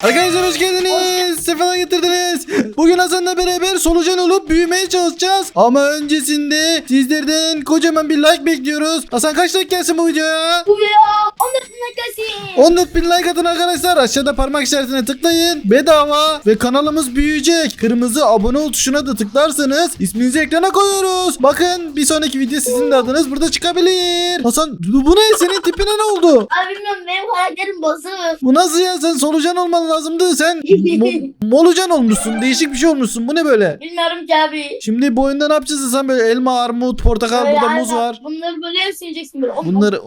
Arkadaşlar hoş geldiniz. Sefalar getirdiniz. Bugün Hasan'la beraber solucan olup büyümeye çalışacağız. Ama öncesinde sizlerden kocaman bir like bekliyoruz. Hasan kaç like gelsin bu videoya? Bu ya 14 dakikası. 14 bin like atın arkadaşlar. Aşağıda parmak işaretine tıklayın. Bedava ve kanalımız büyüyecek. Kırmızı abone ol tuşuna da tıklarsanız isminizi ekrana koyuyoruz. Bakın bir sonraki video sizin de adınız burada çıkabilir. Hasan bu ne? Senin tipine ne oldu? Abi bilmiyorum benim karakterim bozuk. Bu nasıl ya? Sen solucan olman lazımdı. Sen molucan olmuşsun. Değişik bir şey olmuşsun. Bu ne böyle? Bilmiyorum ki abi. Şimdi bu oyunda ne yapacağız sen böyle elma, armut, portakal, Böyle burada muz var. Bunları böyle hepsini yiyeceksin böyle. Bunları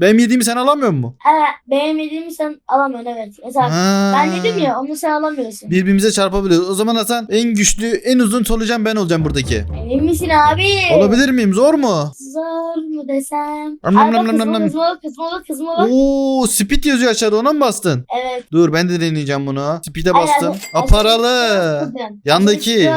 benim yediğimi sen alamıyor musun? He, beğenmediğimi sen alamıyorsun evet. Mesela Ha. ben dedim ya onu sen alamıyorsun. Birbirimize çarpabiliyoruz. O zaman Hasan en güçlü, en uzun solucan ben olacağım buradaki. Emin misin abi? Olabilir miyim? Zor mu? Zor mu desem? Abi nam bak nam nam. kızmalı kızmalı kızmalı. Oo, speed yazıyor aşağıda ona mı bastın? Evet. Dur ben de deneyeceğim bunu. Speed'e bastım. aynen. Aa, paralı. Yandaki.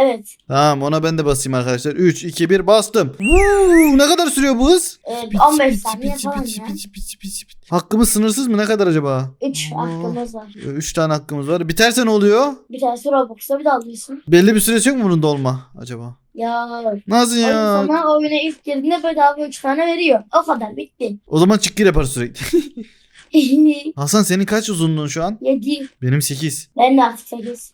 Evet. Tamam ona ben de basayım arkadaşlar. 3, 2, 1 bastım. Woo, ne kadar sürüyor bu hız? Evet, Spit, 15 spit, saniye spit, falan spit, ya. spit, spit, spit. Hakkımız sınırsız mı? Ne kadar acaba? 3 Oo. hakkımız var. 3 tane hakkımız var. Biterse ne oluyor? Bir tanesi Robux'ta bir de alıyorsun. Belli bir süresi yok mu bunun dolma acaba? Ya. Nasıl Oyun ya? sana oyuna ilk girdiğinde bedava 3 tane veriyor. O kadar bitti. O zaman çık gir yaparız sürekli. Hasan senin kaç uzunluğun şu an? 7. Benim 8. Ben de artık 8.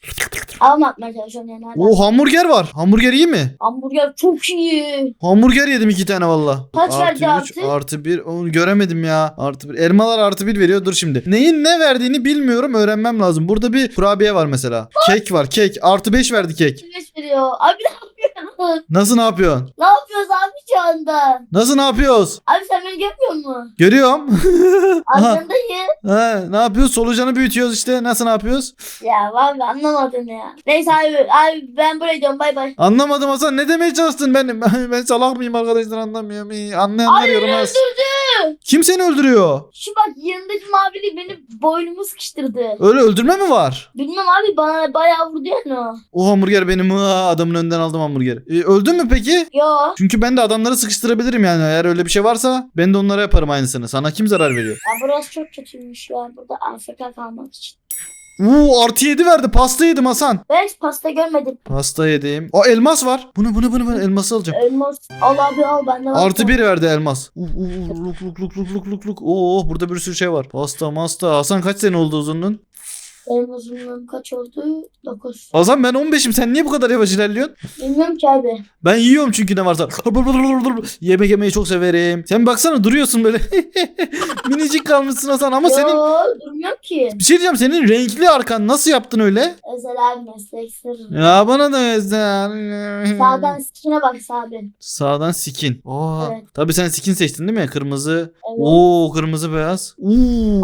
Alma atmaya çalışıyorum yani. Oo hamburger var. Hamburger iyi mi? Hamburger çok iyi. Hamburger yedim iki tane valla. Kaç verdi üç, artı? Artı 1. Onu göremedim ya. Artı 1. Elmalar artı 1 veriyor. Dur şimdi. Neyin ne verdiğini bilmiyorum. Öğrenmem lazım. Burada bir kurabiye var mesela. Kek var. Kek. Artı 5 verdi kek. 25 veriyor. Abi ne yapıyorsun? Nasıl ne yapıyorsun? ne yapıyoruz abi şu anda? Nasıl ne yapıyoruz? Abi sen beni görmüyor musun? Görüyorum. Arkandayım. Ha, ne yapıyoruz? Solucanı büyütüyoruz işte. Nasıl ne yapıyoruz? Ya abi anlamadım ya. Neyse abi, abi ben buraya gidiyorum bay bay. Anlamadım Hasan. Ne demeye çalıştın? Ben ben salak mıyım arkadaşlar anlamıyorum. İyi, Anlayanlar Abi beni öldürdü. Kim seni öldürüyor? Şu bak yanındaki mavili beni boynumu sıkıştırdı. Öyle öldürme mi var? Bilmem abi bana bayağı vurdu yani o. O hamburger benim. Aa, adamın önünden aldım hamburgeri. E, öldün mü peki? Yo. Çünkü ben de adamları sıkıştırabilirim yani. Eğer öyle bir şey varsa ben de onlara yaparım aynısını. Sana kim zarar veriyor? Ya burası çok kötüymüş ya burada AFK kalmak için. Uuu artı 7 verdi. Pasta yedim Hasan. Ben hiç pasta görmedim. Pasta yedim. O elmas var. Bunu bunu bunu bunu elması alacağım. Elmas al abi al benden al. Artı 1 verdi elmas. Uh, uh, luk luk luk luk luk luk. Oo burada bir sürü şey var. Pasta masta. Hasan kaç sene oldu uzunluğun? Uzunluğum kaç oldu? 9. Hasan ben 15'im. Sen niye bu kadar yavaş ilerliyorsun? Bilmiyorum ki abi. Ben yiyorum çünkü ne varsa. Yemek yemeyi çok severim. Sen baksana duruyorsun böyle. Minicik kalmışsın Hasan ama Yo senin durmuyorum ki. bir şey diyeceğim senin renkli arkan nasıl yaptın öyle? Özel abi meslek sırrı. Ya bana da özel. Sağdan sikine bak abi. Sağdan skin. Oo. Evet. Tabii sen skin seçtin değil mi? Kırmızı. Evet. Oo kırmızı beyaz. Oo.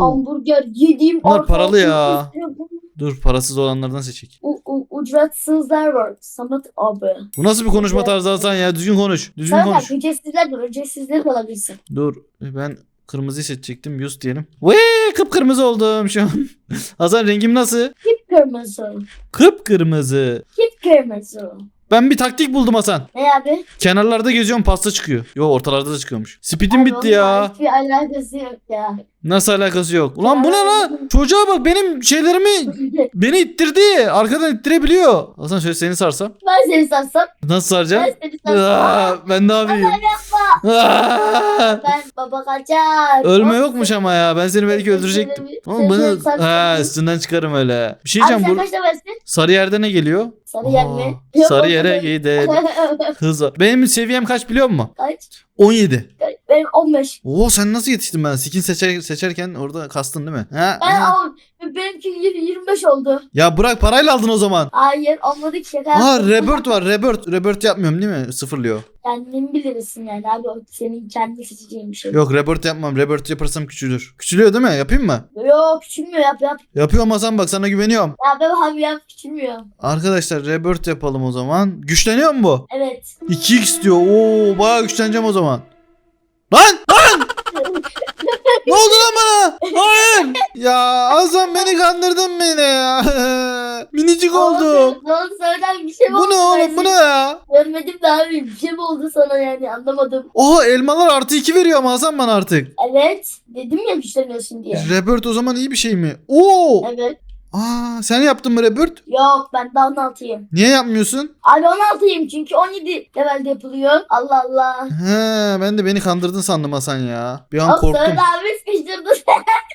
Hamburger yediğim Bunlar arka paralı ya. üstüne Dur parasız olanlardan seçecek. U- u- ücretsizler var. Samet abi. Bu nasıl bir konuşma tarzı Hasan ya? Düzgün konuş. Düzgün Sana konuş. bak ücretsizler var. Ücretsizler olabilirsin. Dur. Ben kırmızıyı seçecektim. Yüz diyelim. Vee kıpkırmızı oldum şu an. Hasan rengim nasıl? Kırmızı. Kıpkırmızı. Hip kırmızı. Ben bir taktik buldum Hasan. Ne abi? Kenarlarda geziyorum pasta çıkıyor. Yo ortalarda da çıkıyormuş. Speed'im Abi bitti onunla ya. Hiçbir alakası yok ya. Nasıl alakası yok? Ulan bu ne lan? Çocuğa bak benim şeylerimi beni ittirdi. Arkadan ittirebiliyor. Hasan şöyle seni sarsam. ben seni sarsam. Nasıl saracağım? Ben seni sarsam. Aa, ben ne yapayım? Aa! Ben baba kaçar. Ölme yokmuş ama ya. Ben seni belki öldürecektim. Ama Seni bunu şöyle sarsam. ha, üstünden çıkarım öyle. Bir şey Abi diyeceğim. sen Bu versin? sarı yerde ne geliyor? Sarı yer Aa, mi? Sarı yere gidelim. Hız var. Benim seviyem kaç biliyor musun? Kaç? 17. Benim 15. Oo sen nasıl yetiştin ben? Skin seçer, seçerken orada kastın değil mi? Ha, Ben ha. al- benimki 25 oldu. Ya bırak parayla aldın o zaman. Hayır olmadı ki şaka yaptım. Rebirth var. Rebirth. Rebirth yapmıyorum değil mi? Sıfırlıyor. Kendin bilirsin yani abi o senin kendi seçeceğin bir şey. Yok Rebirth yapmam. Rebirth yaparsam küçülür. Küçülüyor değil mi? Yapayım mı? Yok küçülmüyor yap yap. Yapıyorum Hasan bak sana güveniyorum. Ya ben abi yap küçülmüyor. Arkadaşlar Rebirth yapalım o zaman. Güçleniyor mu bu? Evet. 2x diyor. Oo bayağı güçleneceğim o zaman. Lan! Lan! Ne oldu lan bana? Hayır. Ya Hasan beni kandırdın beni ya. Minicik oldu. Lan sonradan bir şey mi Bu oldu? ne oğlum bu ne ya? Görmedim de abi bir şey mi oldu sana yani anlamadım. Oha elmalar artı 2 veriyor ama Hasan bana artık. Evet dedim ya güçleniyorsun diye. Rebirth o zaman iyi bir şey mi? Oo. Evet. Aa, sen yaptın mı Rebirth? Yok ben daha 16'yım. Niye yapmıyorsun? Abi 16'yım çünkü 17 levelde yapılıyor. Allah Allah. He, ben de beni kandırdın sandım Hasan ya. Bir an Hop korktum. sonra abi sıkıştırdın.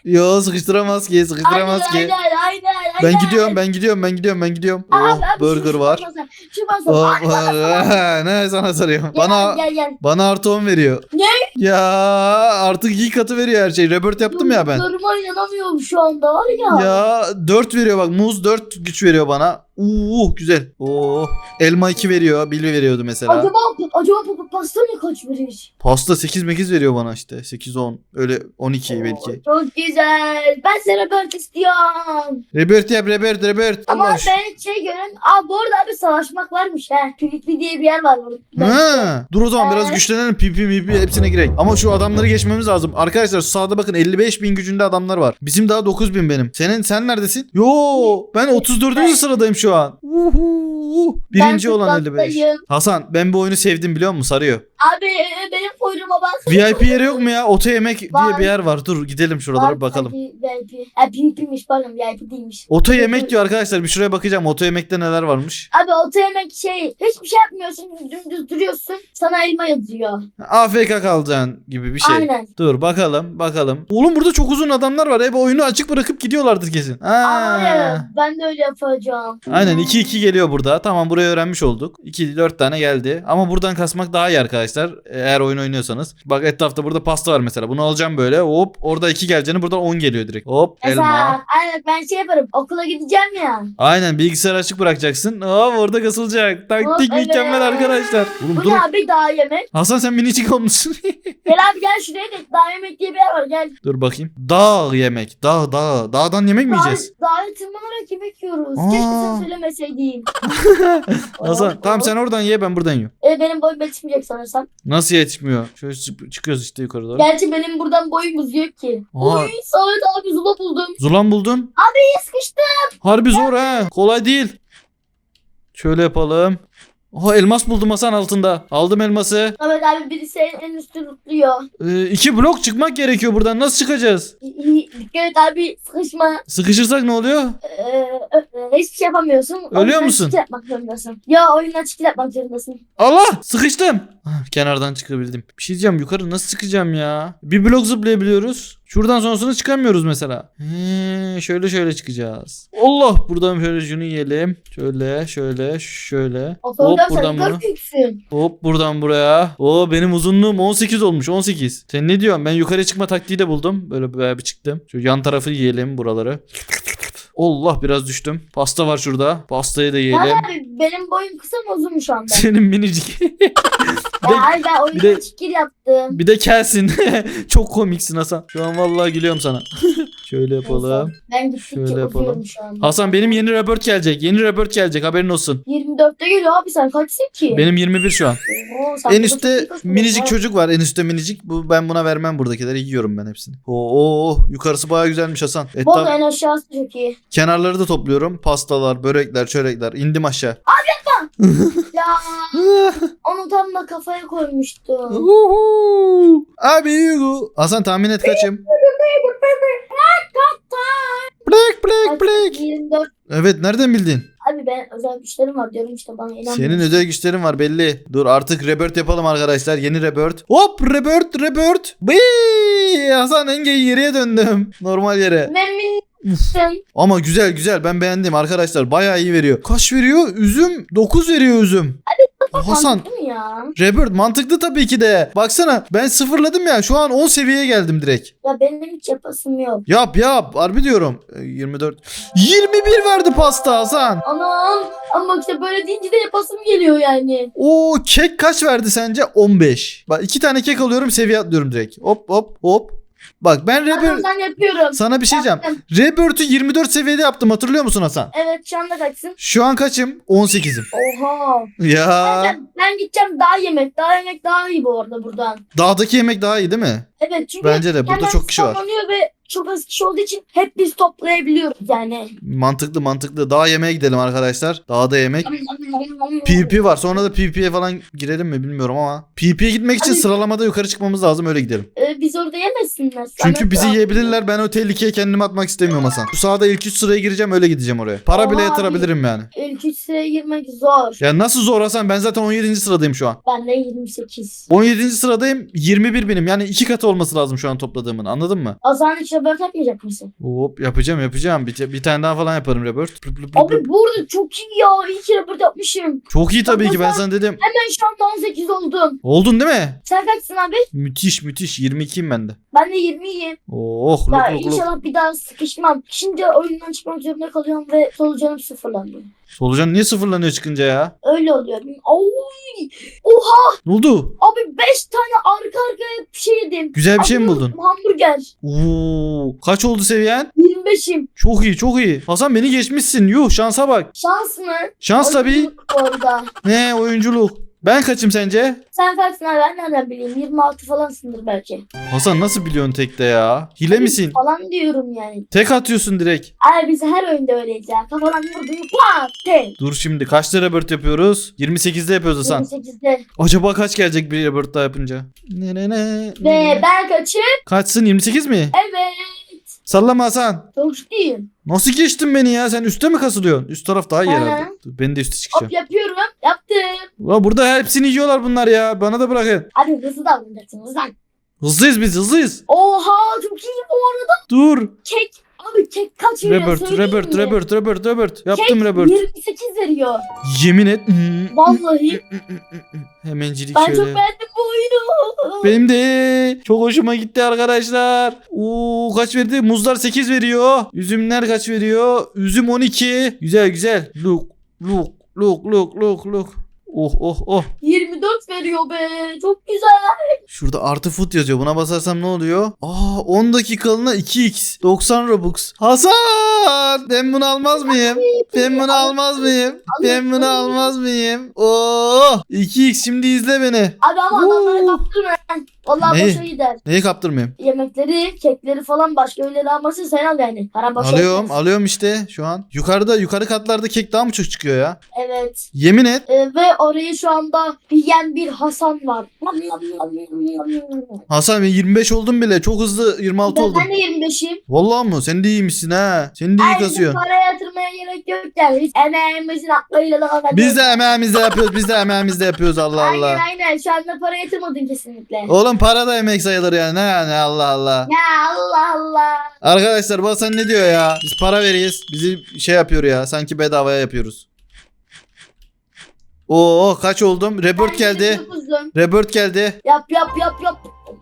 Yo sıkıştıramaz ki, sıkıştıramaz aynen, ki. aynen aynen Ben aynen. gidiyorum, ben gidiyorum, ben gidiyorum, ben gidiyorum. Abi, Oh, abi, burger şu var. Şu masa. Oh, Abi, bana var. ne sana sarıyorum. Gel, Bana gel gel. bana artı 10 veriyor. Ne? Ya artık iki katı veriyor her şey. Rebirth yaptım ya ben. Duruma inanamıyorum şu anda var ya. Ya 4 veriyor bak. Muz 4 güç veriyor bana. Uuu güzel. Oo. Elma 2 veriyor. Billy veriyordu mesela. Acaba acaba bu pasta ne kaç verir? Pasta 8 8 veriyor bana işte. 8 10. Öyle 12 belki. Çok güzel. Ben Serapert istiyorum. Rebirth yap Rebirth Rebirth. Ama Allah ben şey görün. Aa bu arada abi savaşmak varmış he. PvP diye bir yer var burada. Ha, dur o zaman biraz Ee? güçlenelim pipi mipi hepsine girek. Ama şu adamları geçmemiz lazım. Arkadaşlar sağda bakın 55 bin gücünde adamlar var. Bizim daha 9 bin benim. Senin sen neredesin? Yo ben 34. sıradayım şu an. Uhu. Birinci Ben olan 55. tıklattayım. Hasan ben bu oyunu sevdim biliyor musun? Sarıyor. Abi e, benim kuyruğuma bas. VIP yeri yok mu ya? Oto yemek diye Var. bir yer var. Dur gidelim şuralara bir bakalım. VIP. Ha PvP'miş pardon VIP değilmiş. Oto yemek diyor arkadaşlar. Bir şuraya bakacağım. Oto yemekte neler varmış. Abi oto yemek şey hiçbir şey yapmıyorsun dümdüz duruyorsun sana elma yazıyor. AFK kalacaksın gibi bir şey. Aynen. Dur bakalım bakalım. Oğlum burada çok uzun adamlar var. Hep oyunu açık bırakıp gidiyorlardır kesin. Ha. Aynen. Ben de öyle yapacağım. Aynen 2-2 geliyor burada. Tamam burayı öğrenmiş olduk. 2-4 tane geldi. Ama buradan kasmak daha iyi arkadaşlar. Eğer oyun oynuyorsanız. Bak etrafta burada pasta var mesela. Bunu alacağım böyle. Hop orada 2 geleceğini buradan 10 geliyor direkt. Hop elma. Mesela aynen ben şey yaparım okula gideceğim ya. Aynen bilgisayar açık bırakacaksın. Hop orada kasılacak. Taktik Hop, evet. mükemmel arkadaşlar. Oğlum Bu dur. ne abi daha yemek? Hasan sen minicik olmuşsun. Gel abi gel şuraya da daha yemek diye bir yer var gel. dur bakayım. Dağ yemek. Dağ dağ. Dağdan yemek mi yiyeceğiz? dağa tırmanarak yemek yiyoruz. Aa. Keşke sen söylemeseydin. Hasan tamam sen oradan ye ben buradan yiyorum. E, benim boyum yetişmeyecek sanırsam. Nasıl yetişmiyor? Şöyle çık- çıkıyoruz işte yukarı doğru. Gerçi benim buradan boyum uzuyor ki. Aa. Oy Samet abi zula buldum. Zulan buldun. İyi sıkıştı. Harbi zor ha. Kolay değil. Şöyle yapalım. Oha elmas buldum Hasan altında. Aldım elması. Samet abi birisi en üstü tutluyor. Ee, iki blok çıkmak gerekiyor buradan. Nasıl çıkacağız? Dikkat et abi sıkışma. Sıkışırsak ne oluyor? Ee, ö- hiçbir şey yapamıyorsun. Ölüyor Oyundan musun? çıkış yapmak zorundasın. Ya oyundan çıkış yapmak zorundasın. Allah sıkıştım. Ah, Kenardan çıkabildim. Bir şey diyeceğim yukarı nasıl çıkacağım ya? Bir blok zıplayabiliyoruz. Şuradan sonrasını çıkamıyoruz mesela. He, şöyle şöyle çıkacağız. Allah buradan şöyle şunu yiyelim. Şöyle şöyle şöyle. Hop buradan bunu. Hop buradan buraya. Oo benim uzunluğum 18 olmuş 18. Sen ne diyorsun? Ben yukarı çıkma taktiği de buldum. Böyle böyle bir çıktım. Şu yan tarafı yiyelim buraları. Allah biraz düştüm. Pasta var şurada. Pastayı da yiyelim. Abi benim boyum kısa mı uzun mu şu anda? Senin minicik. ya abi ben bir de- yaptım. bir de kelsin. Çok komiksin Hasan. Şu an vallahi gülüyorum sana. Şöyle yapalım. Ben gittikçe Şöyle yapalım. şu anda. Hasan benim yeni Robert gelecek. Yeni Robert gelecek haberin olsun. 24'te geliyor abi sen kaçsın ki? Benim 21 şu an. Oo, sen En burada üstte çok minicik Ha. çocuk var. En üstte minicik. Bu ben buna vermem buradakileri. Yiyorum ben hepsini. Oo, yukarısı baya güzelmiş Hasan. Bu Etraf, arada en aşağısı çok iyi. kenarları da topluyorum. Pastalar, börekler, çörekler. İndim aşağı. Ya onu tam da kafaya koymuştum. Uhu. Abi yuhu. Hasan tahmin et kaçım? Blek blek blek. 24. Evet nereden bildin? Abi ben özel güçlerim var diyorum işte bana inanmıyorsun. Senin özel güçlerin var belli. Dur artık rebirth yapalım arkadaşlar. Yeni rebirth. Hop rebirth rebirth. Bıy! Hasan Enge'yi yere döndüm. Normal yere. Ama güzel güzel ben beğendim arkadaşlar. Bayağı iyi veriyor. Kaç veriyor? Üzüm 9 veriyor üzüm. Hasan Mantıklı mı ya? Rebirth mantıklı tabii ki de. Baksana ben sıfırladım ya. Şu an 10 seviyeye geldim direkt. Ya benim hiç yapasım yok. Yap yap. Harbi diyorum. Ee, 24. 21 verdi pasta Hasan. Anam ama işte böyle deyince de yapasım geliyor yani. O kek kaç verdi sence? 15. Bak iki tane kek alıyorum seviye atlıyorum direkt. Hop hop hop. Bak ben Rebirth... Arkamdan yapıyorum. Sana bir şey diyeceğim. Yaptım. Rebirth'ü 24 seviyede yaptım hatırlıyor musun Hasan? Evet şu anda kaçsın? Şu an kaçım? 18'im. Oha. Ya Ben, ben gideceğim daha yemek. Daha yemek daha iyi bu arada buradan. dağdaki yemek daha iyi değil mi? Evet çünkü Bence de burada çok kişi var. ve çok az kişi olduğu için hep biz toplayabiliyoruz yani. Mantıklı mantıklı. Dağ yemeğe gidelim arkadaşlar. Dağda yemek. PvP var. Sonra da PvP'ye falan girelim mi bilmiyorum ama. PvP'ye gitmek için Abi- sıralamada yukarı çıkmamız lazım öyle gidelim. Ee, biz orada yemesinler. Çünkü bizi yiyebilirler. Ben o tehlikeye kendimi atmak istemiyorum Hasan. Bu sahada ilk 3 sıraya gireceğim öyle gideceğim oraya. Para bile Oha yatırabilirim yani. İlk üç sıraya girmek zor. Ya nasıl zor Hasan? Ben zaten 17. sıradayım şu an. Ben de 28. 17. sıradayım. 21 benim. Yani iki katı olması lazım şu an topladığımın. Anladın mı? Azan hiç haber yapmayacak mısın? Hop yapacağım yapacağım. Bir, bir tane daha falan yaparım Rebirth. Plıp plıp plıp Abi plıp. burada çok iyi ya. İyi ki rapor yapmışım. Çok iyi tabii ki ben sana dedim. Hemen şu anda 18 oldum. Oldun değil mi? Sen kaçsın abi? Müthiş müthiş. 22'yim ben de. Ben de 20'yim. Oh lok Ya lok lok. inşallah bir daha sıkışmam. Şimdi oyundan çıkmak zorunda kalıyorum ve solucanım sıfırlanıyor. Solucan niye sıfırlanıyor çıkınca ya? Öyle oluyor. Oy! Oha! Ne oldu? Abi 5 tane arka arkaya bir şey yedim. Güzel bir şey mi buldun? Hamburger. Oo, kaç oldu seviyen? 25'im. Çok iyi çok iyi. Hasan beni geçmişsin. Yuh şansa bak. Şans mı? Şans tabii. Oyunculuk Bu arada. Ne oyunculuk. Ben kaçım sence? Sen kaçsın abi ben nereden bileyim 26 falansındır belki. Hasan nasıl biliyorsun tekte ya? Hile misin? Falan diyorum yani. Tek atıyorsun direkt. Abi biz her oyunda öyleyiz ya. Kafadan vurdun pat tek. Dur şimdi kaç rebirth yapıyoruz? 28'de yapıyoruz Hasan. 28'de. Acaba kaç gelecek bir rebirth daha yapınca? Ne ne ne. Ve ben kaçım. Kaçsın 28 mi? Evet. Sallama Hasan. Çok ciddiyim. Nasıl geçtin beni ya? Sen üste mi kasılıyorsun? Üst taraf daha iyi Hı. herhalde. Dur, ben de üste çıkacağım. Hop yapıyorum. Yaptım. Ulan burada hepsini yiyorlar bunlar ya. Bana da bırakın. Abi hızlı davranacaksın hızlan. Hızlıyız biz hızlıyız. Oha çok iyi bu arada. Dur. Kek. Abi kek kaç veriyor Rebirth, söyleyeyim Rebirth, mi? Rebirth, Rebirth, Rebirth. Yaptım Kek Rebirth. 28 veriyor. Yemin et. Vallahi. Hemencilik ben şöyle. çok beğendim Benim de çok hoşuma gitti arkadaşlar. Oo kaç verdi? Muzlar 8 veriyor. Üzümler kaç veriyor? Üzüm 12. Güzel güzel. Look look look look look look. Oh oh oh. 24 veriyor be. Çok güzel. Şurada artı food yazıyor. Buna basarsam ne oluyor? Aa 10 dakikalığına 2x. 90 robux. Hasan! Ben bunu almaz mıyım? Ben bunu almaz mıyım? Ben bunu almaz mıyım? Oo! 2x şimdi izle beni. Abi ama adamları Oo. kaptırma. Vallahi Ne? boşa gider. Neyi kaptırmayayım? Yemekleri, kekleri falan başka öyle almasın sen al yani. Para boşa Alıyorum, gitmez. alıyorum işte şu an. Yukarıda, yukarı katlarda kek daha mı çok çıkıyor ya? Evet. Yemin et. Ee, ve orayı şu anda yiyen bir Hasan var. Hasan ben 25 oldum bile. Çok hızlı 26 Ben, oldum. ben de 25'im. Vallahi mı? Sen de iyiymişsin ha. Sen de iyi kasıyorsun. para yatırmaya gerek yok yani. Biz emeğimizin hakkıyla da. Biz de emeğimizde yapıyoruz. Biz de emeğimizde yapıyoruz Allah Aynen Allah. aynen. Şu anda para yatırmadın kesinlikle. Oğlum para da emek sayılır yani. Ne yani Allah Allah. Ya Allah Allah. Arkadaşlar bu Hasan ne diyor ya? Biz para veriyiz. Bizi şey yapıyor ya. Sanki bedavaya yapıyoruz. Oo kaç oldum? Rebirth geldi. 29'dum. Rebirth geldi. Yap yap yap yap.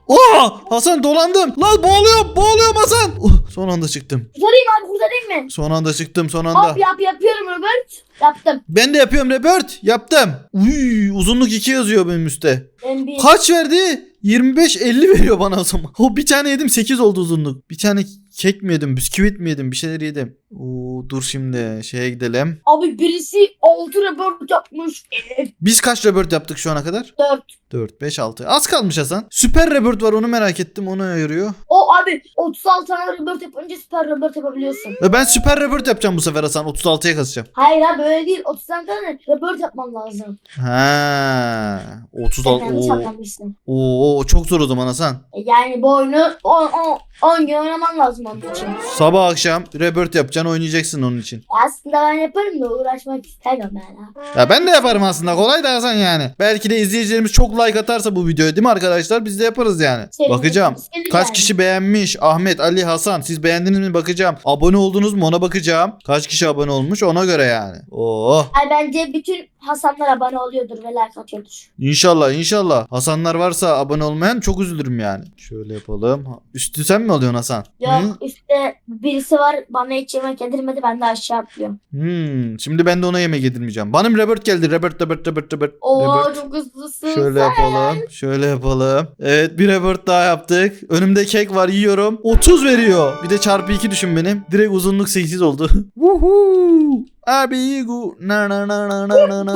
Oo Hasan dolandım. Lan boğuluyorum. Boğuluyorum Hasan. Uh, son anda çıktım. Kurtarayım abi kurtarayım mı? Son anda çıktım son anda. Hop yap yapıyorum Robert. Yaptım. Ben de yapıyorum Rebirth. Yaptım. Uy, uzunluk 2 yazıyor benim üstte. Ben bir... Kaç verdi? 25 50 veriyor bana o zaman. O bir tane yedim 8 oldu uzunluk. Bir tane kek mi yedim, bisküvit mi yedim, bir şeyler yedim. Oo dur şimdi şeye gidelim. Abi birisi 6 Robert yapmış. Evet, Biz kaç Rebirth yaptık şu ana kadar? 4. 4 5 6. Az kalmış Hasan. Süper Rebirth var onu merak ettim. Onu ayırıyor. O abi 36 tane Robert yapınca süper Robert yapabiliyorsun. Ben Süper Rebirth yapacağım bu sefer Hasan. 36'ya kasacağım. Hayır abi öyle değil. 30 tane Robert yapman lazım. Ha, 36. Sen yanlış Oo. anlamışsın. Oo çok zor o zaman Hasan. E Yani bu oyunu 10, 10, 10 gün oynaman lazım onun için. Sabah akşam Rebirth yapacaksın oynayacaksın onun için. Aslında ben yaparım da uğraşmak istemiyorum ben ha. Ya ben de yaparım aslında kolay da Hasan yani. Belki de izleyicilerimiz çok like atarsa bu videoya değil mi arkadaşlar? Biz de yaparız yani. Sevindim. Bakacağım. Sevindim Kaç yani. kişi beğenmiş? Ahmet, Ali, Hasan siz beğendiniz mi bakacağım. Abone oldunuz mu ona bakacağım. Kaç kişi abone olmuş ona göre yani. Oo. Ay bence bütün Hasanlar abone oluyordur ve like atıyordur. İnşallah inşallah. Hasanlar varsa abone olmayan çok üzülürüm yani. Şöyle yapalım. Üstü sen mi alıyorsun Hasan? Yok Hı? Üstte birisi var bana hiç yemek yedirmedi ben de aşağı atlıyorum. Hmm, şimdi ben de ona yemek yedirmeyeceğim. Bana Robert geldi. Robert, Robert, Robert, Robert. Oo Robert. çok hızlısın Şöyle sen. yapalım. Şöyle yapalım. Evet bir Robert daha yaptık. Önümde kek var yiyorum. 30 veriyor. Bir de çarpı 2 düşün benim. Direkt uzunluk 8 oldu. Woohoo. Abi gu na na na na na na na.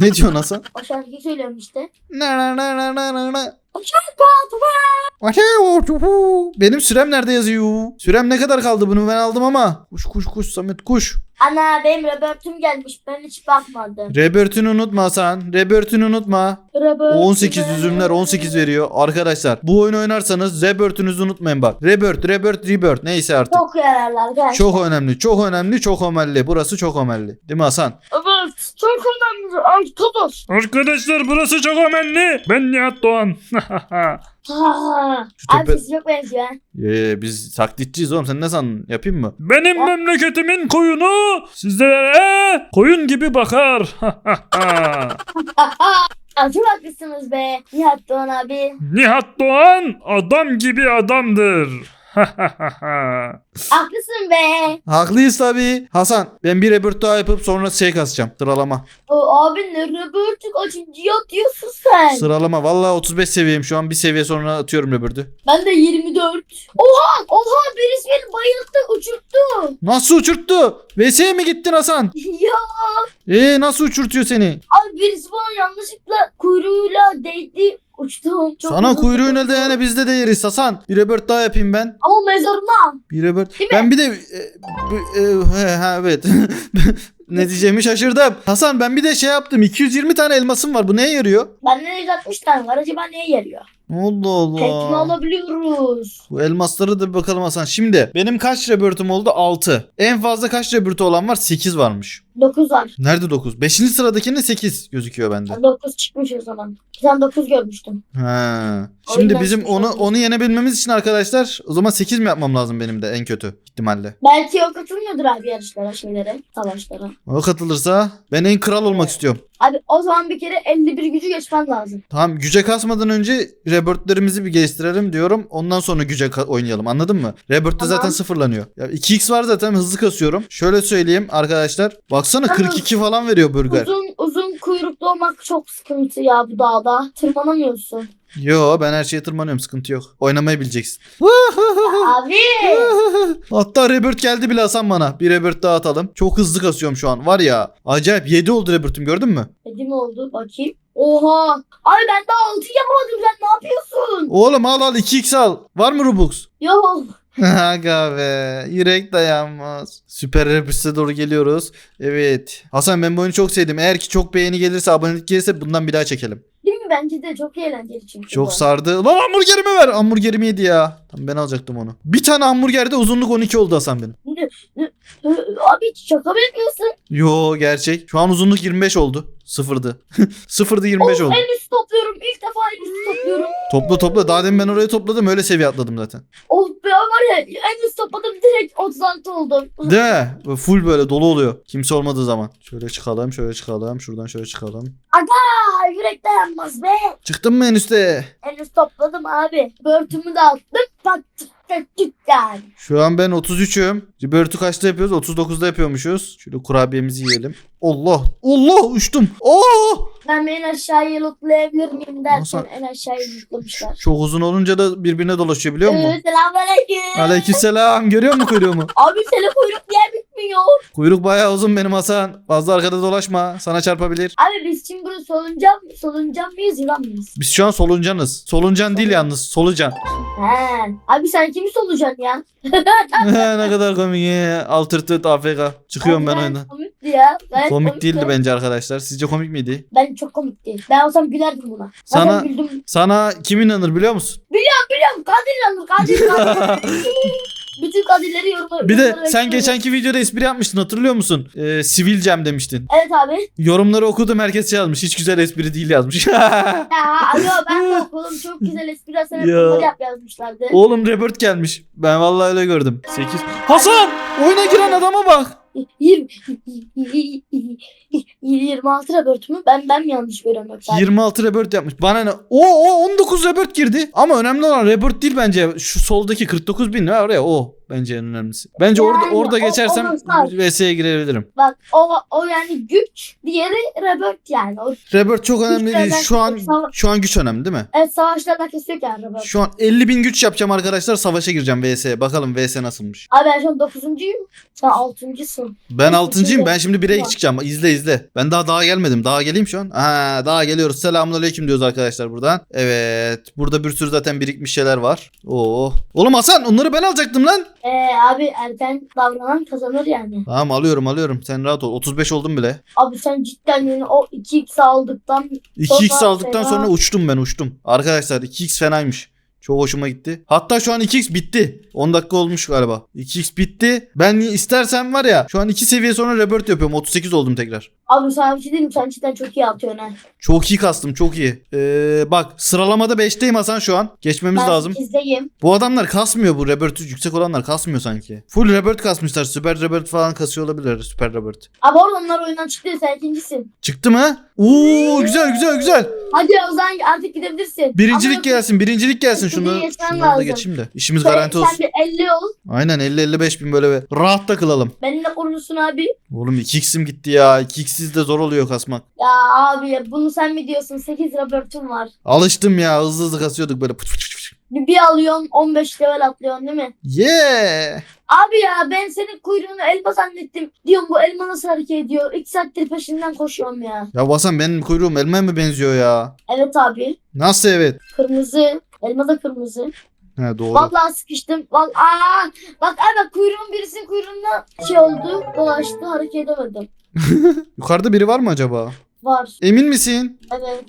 Ne diyorsun Hasan? O şarkıyı söylüyorum işte. Na na na na na na na. Çatura. Benim sürem nerede yazıyor? Sürem ne kadar kaldı bunu ben aldım ama. Kuş kuş kuş Samet kuş. Ana benim Robert'üm gelmiş ben hiç bakmadım. Robert'ünü unutma Hasan. Robert'ünü unutma. Robert, 18 üzümler 18 veriyor. Arkadaşlar bu oyunu oynarsanız Robert'ünüzü unutmayın bak. Rebirth, Rebirth, Rebirth neyse artık. Çok yararlı arkadaşlar. Çok önemli, çok önemli, çok ömelli. Burası çok ömelli. Değil mi Hasan? Evet çok önemli arkadaş. Arkadaşlar burası çok önemli. Ben Nihat Doğan. Şu Abi tepe- siz çok benziyor. ha. Ee, biz taklitçiyiz oğlum. Sen ne sandın? Yapayım mı? Benim memleketimin koyunu sizlere koyun gibi bakar. Aa, çok haklısınız be. Nihat Doğan abi. Nihat Doğan adam gibi adamdır. Haklısın be. Haklıyız tabii. Hasan ben bir Rebirth daha yapıp sonra şey kasacağım. Sıralama. O, abi ne Robert'ü kaçıncıya atıyorsun sen? Sıralama. Vallahi 35 seviyeyim şu an. Bir seviye sonra atıyorum Rebirth'ü. Ben de 24. Oha oha birisi beni bayılttı uçurttu. Nasıl uçurttu? VS'ye mi gittin Hasan? ya Ee nasıl uçurtuyor seni? abi birisi bana yanlışlıkla kuyruğuyla değdi uçtum. Çok Sana hızlı kuyruğun uçtum. elde yani bizde de yeriz Hasan. Bir Rebirth daha yapayım ben. Ama mezarına. Bir Rebirth. Değil mi? Ben bir de... e, bu- e, he, ha, evet. ne diyeceğimi şaşırdım. Hasan ben bir de şey yaptım. 220 tane elmasım var. Bu neye yarıyor? Bende 160 tane var acaba neye yarıyor? Allah Tekme Allah. alabiliyoruz. Bu elmasları da bir bakalım Hasan. Şimdi benim kaç rebirth'üm oldu? 6. En fazla kaç rebirth olan var? 8 varmış. 9 var. Nerede 9? 5. sıradakinin 8 gözüküyor bende. 9 çıkmış o zaman. Sen 9 görmüştüm. Ha. Şimdi bizim onu oldu. onu yenebilmemiz için arkadaşlar o zaman 8 mi yapmam lazım benim de en kötü ihtimalle. Belki o katılmıyordur abi yarışlara, şeylere, savaşlara. O katılırsa ben en kral olmak istiyorum. Abi o zaman bir kere 51 gücü geçmen lazım. Tamam güce kasmadan önce rebirth'lerimizi bir geliştirelim diyorum. Ondan sonra güce oynayalım anladın mı? Rebirth'te Tamam. zaten sıfırlanıyor. Ya 2x var zaten hızlı kasıyorum. Şöyle söyleyeyim arkadaşlar. Baksana Tamam. 42 falan veriyor burger. Uzun uzun kuyruklu olmak çok sıkıntı ya bu dağda. Tırmanamıyorsun. Yo ben her şeye tırmanıyorum sıkıntı yok. Oynamayı bileceksin. abi Hatta Rebirth geldi bile Hasan bana. Bir Rebirth daha atalım. Çok hızlı kasıyorum şu an. Var ya acayip 7 oldu Rebirth'üm gördün mü? Dedim mi oldu bakayım. Oha. Abi ben daha 6 yapamadım sen ne yapıyorsun? Oğlum al al 2x al. Var mı Robux? Yok. Aga be. Yürek dayanmaz. Süper Rebirth'e doğru geliyoruz. Evet. Hasan ben bu oyunu çok sevdim. Eğer ki çok beğeni gelirse abonelik gelirse bundan bir daha çekelim. Bence de çok eğlenceli çünkü. Çok bu. sardı. Lan hamburgerimi ver. Hamburgerimi yedi ya. Tamam ben alacaktım onu. Bir tane hamburgerde uzunluk 12 oldu Hasan benim. Abi şaka mı yapıyorsun? Yo gerçek. Şu an uzunluk 25 oldu. Sıfırdı. Sıfırdı 25 Of, oldu. en üst topluyorum. İlk defa en üst topluyorum. Topla topla. Daha demin ben orayı topladım. Öyle seviye atladım zaten. Oh be var ya en üst topladım direkt 36 oldum. Değil mi? Böyle Full böyle dolu oluyor. Kimse olmadığı zaman. Şöyle çıkalım. Şöyle çıkalım. Şuradan şöyle çıkalım. Aa, yürek dayanmaz be. Çıktın mı en üste? En üst topladım abi. Börtümü de attım. Tak Şu an ben 33'üm. Rebirth'ü kaçta yapıyoruz? 39'da yapıyormuşuz. Şöyle kurabiyemizi yiyelim. Allah! Allah! Uçtum! Oh! Ben en aşağıya lootlayabilir miyim derken Nasıl? en aşağıya lootlamışlar. Çok uzun olunca da birbirine dolaşıyor biliyor musun? Ee, Selamünaleyküm. Aleykümselam. Görüyor musun kuyruğumu? Abi senin kuyruk niye bitmiyor? Kuyruk bayağı uzun benim Hasan. Fazla arkada dolaşma. Sana çarpabilir. Abi biz şimdi burada soluncan, soluncan mıyız yılan mıyız? Biz şu an soluncanız. Soluncan değil yalnız. Solucan. He. Abi sen kimi solucan ya? ne kadar komik ya. Altırtıt AFK. Çıkıyorum ben Abi oyundan. Komikti ya. Ben Komik değildi bence arkadaşlar. Sizce komik miydi? Ben çok komik değil. Ben olsam gülerdim buna. Sana- güldüm. Sana kim inanır biliyor musun? Biliyorum Kadir inanır. Kadir Kadir. Bütün Kadirleri yorumlar. Bir de yorumlara sen geçenki videoda espri yapmıştın hatırlıyor musun? Ee, sivilcem demiştin. Evet abi. Yorumları okudum herkes şey yazmış. Hiç güzel espri değil yazmış. Ya alo ben de okudum. Çok güzel espri Ya. bunları yap yazmışlardı. Oğlum Rebirth gelmiş. Ben vallahi öyle gördüm. 8. Hasan! Oyuna giren adama bak. 20 26 Robert mu? Ben ben mi yanlış görüyorum yoksa? 26 rebirth yapmış. Bana ne? O o 19 rebirth girdi. Ama önemli olan rebirth değil bence. Şu soldaki 49 bin var oraya o bence en önemlisi. Bence orada Yani orada o- geçersem. VS'ye girebilirim. Bak o o yani güç, diğeri Robert yani. O, Rebirth çok önemli Güç değil. Şu an şu an güç önemli değil mi? evet savaşlarla kesiyor yani Robert. Şu an 50 bin güç yapacağım arkadaşlar. Savaşa gireceğim VS'ye. Bakalım VS nasılmış. Abi ben şu an 9'uncuyum. Sen 6.sın. Ben Neyse, 6.'yım. şimdi- Ben şimdi 1'e Tamam. çıkacağım. İzle izle. Ben daha daha gelmedim. Daha geleyim şu an. Ha, daha geliyoruz. Selamünaleyküm diyoruz arkadaşlar buradan. Evet. Burada bir sürü zaten birikmiş şeyler var. Oo. Oğlum Hasan onları ben alacaktım lan. Ee, abi erken davranan kazanır yani. Tamam alıyorum alıyorum. Sen rahat ol. 35 oldum bile. Abi sen cidden yani o 2x aldıktan 2x Sonra aldıktan fena. sonra uçtum ben uçtum. Arkadaşlar 2x fenaymış. Çok hoşuma gitti. Hatta şu an 2x bitti. 10 dakika olmuş galiba. 2x bitti. Ben istersem var ya şu an 2 seviye sonra rebirth yapıyorum. 38 oldum tekrar. Abi sana bir şey diyeyim? Sen cidden çok iyi atıyorsun ha. Çok iyi kastım çok iyi. Ee, bak sıralamada 5'teyim Hasan şu an. Geçmemiz Ben lazım. 8'deyim. Bu adamlar kasmıyor bu rebirth'ü yüksek olanlar kasmıyor sanki. Full rebirth kasmışlar. Süper rebirth falan kasıyor olabilir. Süper rebirth. Abi orada onlar oyundan çıktı sen ikincisin. Çıktı mı? Oo güzel güzel güzel. Hadi o zaman artık gidebilirsin. Birincilik Ama gelsin. Birincilik gelsin. Şunu, geçmen şunları da lazım. geçeyim de. İşimiz sen, garanti olsun. sen bir 50 ol. Aynen 50-55 bin böyle bir rahat takılalım. Benimle kurulursun abi. Oğlum 2x'im gitti ya. 2x'siz de zor oluyor kasmak. Ya abi ya bunu sen mi diyorsun? 8 Robert'un var. Alıştım ya. Hızlı hızlı kasıyorduk böyle. Pıt pıt pıt. Bir, bir alıyorsun 15 level atlıyorsun değil mi? Yeah. Abi ya ben senin kuyruğunu elma zannettim. Diyorum bu elma nasıl hareket ediyor? 2 saattir peşinden koşuyorum ya. Ya Vasan benim kuyruğum elmaya mı benziyor ya? Evet abi. Nasıl evet? Kırmızı. Elma da kırmızı. He doğru. Vallahi sıkıştım. Vallahi aa, bak abi kuyruğun birisinin kuyruğuna şey oldu. Dolaştı hareket edemedim. Yukarıda biri var mı acaba? Var. Emin misin? Evet.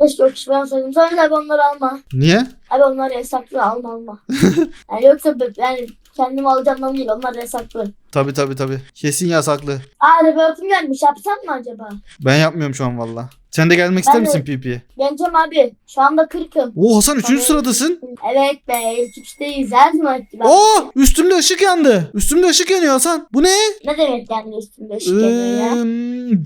Keşke o kişi ben söyledim. Sonra abi onları alma. Niye? Abi onlar yasaklı alma alma. yani yoksa be- yani kendim alacağımdan değil onlar yasaklı. Tabi tabi tabi. Kesin yasaklı. Aa Robert'ım gelmiş yapsam mı acaba? Ben yapmıyorum şu an valla. Sen de gelmek ister Ben de- misin PP'ye? Geleceğim abi. Şu anda kırkım. Oo Hasan 3. Tabii. sıradasın. Evet be ilk üçteyiz her zaman. Ben- Oo üstümde ışık yandı. Üstümde ışık yanıyor Hasan. Bu ne? Ne demek yani üstünde ışık yanıyor ya?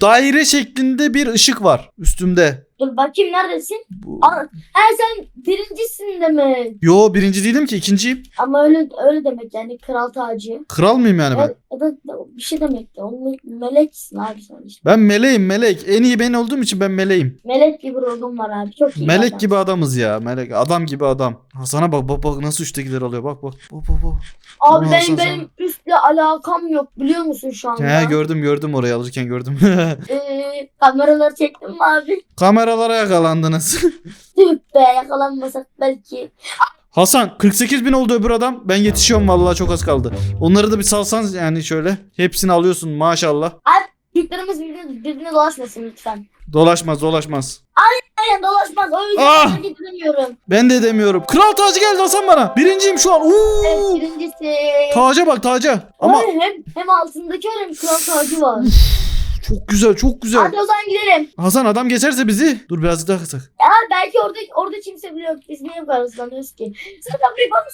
Daire şeklinde bir ışık var üstümde. Dur bakayım neredesin? Bu... Aa, Ha sen birincisin de mi? Yo birinci değilim ki ikinciyim. Ama öyle öyle demek yani kral tacı. Kral mıyım yani ben? Evet, ya da bir şey demek de. Onu meleksin abi sen işte. Ben meleğim melek. En iyi ben olduğum için ben meleğim. Melek gibi ruhum var abi. Çok iyi. Melek adam. gibi adamız ya. Melek adam gibi adam. Hasan'a bak bak bak nasıl üçtekiler alıyor. Bak bak. Bak bak bak. Abi Ama benim, Hasan benim üstle alakam yok biliyor musun şu anda? He gördüm gördüm orayı alırken gördüm. Ee, kameraları çektim mi abi? Kameralara yakalandınız. Be yakalanmasak belki. Hasan 48 bin oldu öbür adam. Ben yetişiyorum vallahi çok az kaldı. Onları da bir salsan yani şöyle. Hepsini alıyorsun maşallah. Büyüklerimiz birbirine, birbirine dolaşmasın lütfen. Dolaşmaz dolaşmaz. Aynen dolaşmaz. O yüzden Ah! ah! gidemiyorum. Ben de demiyorum. Kral tacı geldi Hasan bana. Birinciyim şu an. Evet Uuu. birincisi. Taca bak taca. Ama Ama hem, hem altındaki hem kral tacı var. çok güzel çok güzel. Hadi o zaman gidelim. Hasan adam geçerse bizi. Dur birazcık daha kısak. Ya belki orada orada kimse bile yok. Biz niye bu kadar hızlanıyoruz ki? Sen bir bana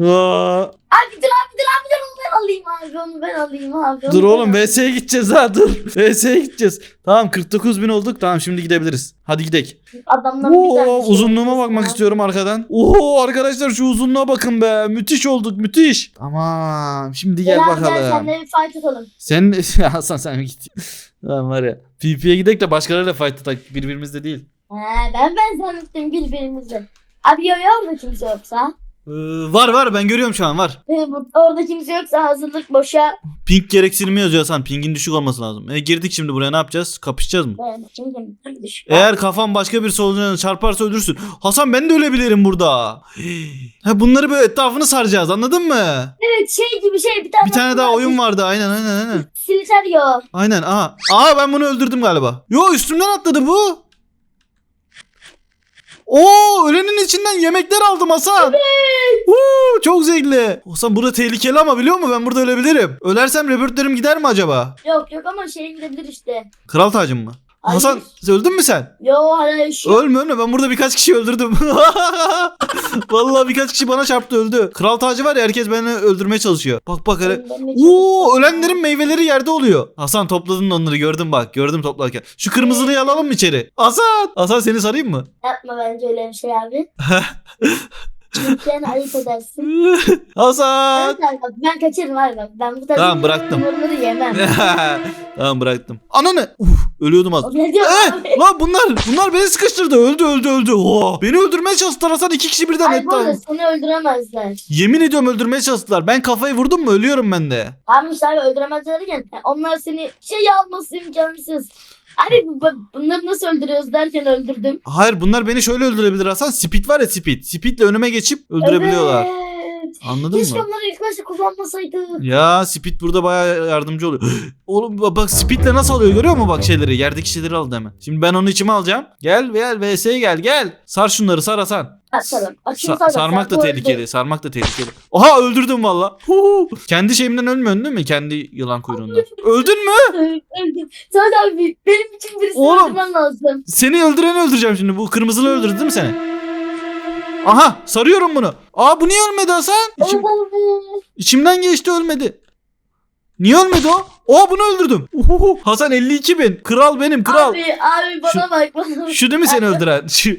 Aa, Abi dur abi dur abi dur onu ben alayım abi onu ben alayım abi. onu dur ben oğlum alayım. VS'ye gideceğiz ha dur. VS'ye gideceğiz. Tamam 49 bin olduk. Tamam şimdi gidebiliriz. Hadi gidelim. Adamdan bir tane Oo, şey uzunluğuma yapıyorsun bakmak ya. istiyorum arkadan. Oo arkadaşlar şu uzunluğa bakın be. Müthiş olduk müthiş. Tamam şimdi gel abi, Gel bakalım. seninle bir fight atalım. Sen Hasan sen git. Lan var ya. PP'ye gidelim de başkalarıyla fight atak birbirimizde değil. He, ben ben zannettim birbirimizi. Abi ya ya orada kimse yoksa? Ee, var var ben görüyorum şu an var. Ee, orada kimse yoksa hazırlık boşa. Ping gereksinimi yazıyor Hasan. Pingin düşük olması lazım. E, girdik şimdi buraya ne yapacağız? Kapışacağız mı? Ben. Eğer kafan başka bir solucanı çarparsa ölürsün. Hasan ben de ölebilirim burada. Ha, bunları böyle etrafını saracağız anladın mı? Evet şey gibi şey bir tane. Bir tane daha oyun vardı aynen aynen aynen. Siliterio. Aynen aha. Aa ben bunu öldürdüm galiba. Yo üstümden atladı bu. Oo ölenin içinden yemekler aldım Hasan. Huu, çok zevkli. Hasan burada tehlikeli ama biliyor musun ben burada ölebilirim. Ölersem rebirthlerim gider mi acaba? Yok yok ama şey gidebilir işte. Kral tacım mı? Hayır. Hasan öldün mü sen? Yo hala yaşıyor. Ölme ölme ben burada birkaç kişi öldürdüm. Vallahi birkaç kişi bana çarptı öldü. Kral tacı var ya herkes beni öldürmeye çalışıyor. Bak bak hele. Oo ölenlerin meyveleri yerde oluyor. Hasan topladın onları gördüm bak. Gördüm toplarken. Şu kırmızılıyı alalım mı içeri? Hasan. Hasan seni sarayım mı? Yapma bence öyle bir şey abi. Çünkü yani ayıp edersin. Hasan. Abi bak ben kaçarım abi bak. Ben bu tarz Tamam, bıraktım. yorumları yemem. tamam bıraktım. Ananı. Uf ölüyordum az. Ne diyor Eh, abi? lan bunlar bunlar beni sıkıştırdı. Öldü öldü öldü. Oo, beni öldürmeye çalıştılar Hasan. iki kişi birden Ay etti. bu arada abi. seni öldüremezler. Yemin ediyorum öldürmeye çalıştılar. Ben kafayı vurdum mu ölüyorum ben de. İşte abi öldüremezler derken yani onlar seni şey alması imkansız. Abi bu- bu- bunları nasıl öldürüyoruz derken öldürdüm. Hayır bunlar beni şöyle öldürebilir Hasan. Speed var ya speed. Speedle önüme geçip öldürebiliyorlar. Evet. Anladın Keşke mı? onları ilk başta kullanmasaydı. Ya Speed burada bayağı yardımcı oluyor. Oğlum bak bak Speed'le nasıl alıyor görüyor musun bak şeyleri? Yerdeki şeyleri aldı hemen. Şimdi ben onu içime alacağım. Gel gel VS'ye gel gel. Sar şunları sar Hasan. Açayım Sa- sarmak da tehlikeli. Sarmak da tehlikeli. Oha öldürdüm valla. Huhu. Kendi şeyimden ölmüyorsun değil mi? Kendi yılan kuyruğundan. Öldün mü? öldü. Öldüm. Sen abi benim için birisini Oğlum. öldürmen lazım. Seni öldüreni öldüreceğim şimdi. Bu kırmızılı öldürdü değil mi seni? Aha sarıyorum bunu. Aa bu niye ölmedi Hasan? İçim, içimden geçti ölmedi. Niye ölmedi o? Aa bunu öldürdüm. Uhuhu. Hasan 52 bin. Kral benim kral. Abi abi bana Şu- bak bana. Şu değil mi seni öldüren? Şu.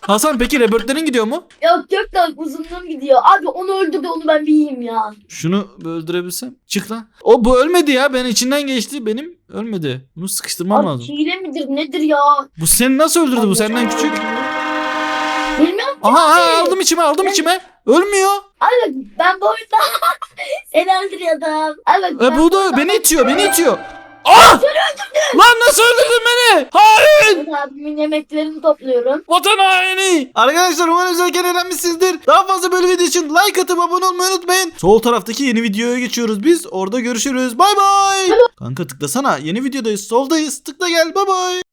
Hasan peki rebirthlerin gidiyor mu? Yok yok da uzunluğum gidiyor. Abi onu öldürdü onu ben bir yiyeyim ya. Şunu öldürebilsem. Çık lan. O bu ölmedi ya. Ben içinden geçti. Benim ölmedi. Bunu sıkıştırmam Abi lazım. hile midir nedir ya? Bu seni nasıl öldürdü? Bu senden küçük. Aha, aha aldım içime aldım içime. Ölmüyor. Abi ben bu oyunda seni öldürüyordum. Abi bak, E, ben bu da oyunda- beni itiyor beni itiyor. Ah! Lan nasıl öldürdün beni? Hain! Ben abimin yemeklerini topluyorum. Vatan haini. Arkadaşlar umarım izlerken eğlenmişsinizdir. Daha fazla böyle video için like atıp abone olmayı unutmayın. Sol taraftaki yeni videoya geçiyoruz biz. Orada görüşürüz. Bay bay. Kanka tıklasana. Yeni videodayız. Soldayız. Tıkla gel. Bay bay.